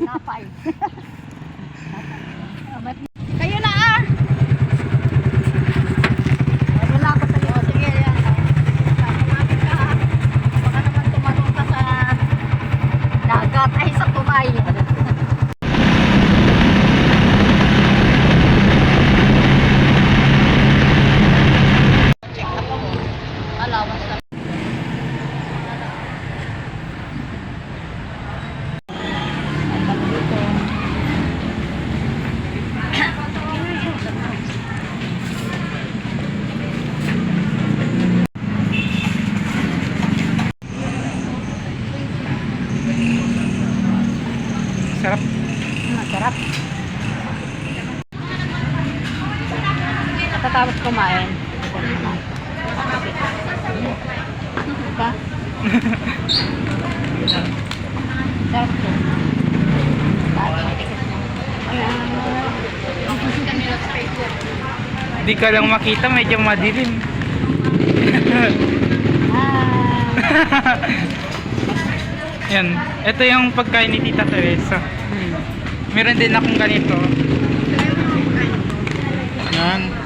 Na paz. Masarap. Pagkatapos kumain. Diba? Sarap. Di ka lang makita, medyo madilim. Ah. Yan. Ito yung pagkain ni Tita Teresa. Meron din akong ganito. Yan.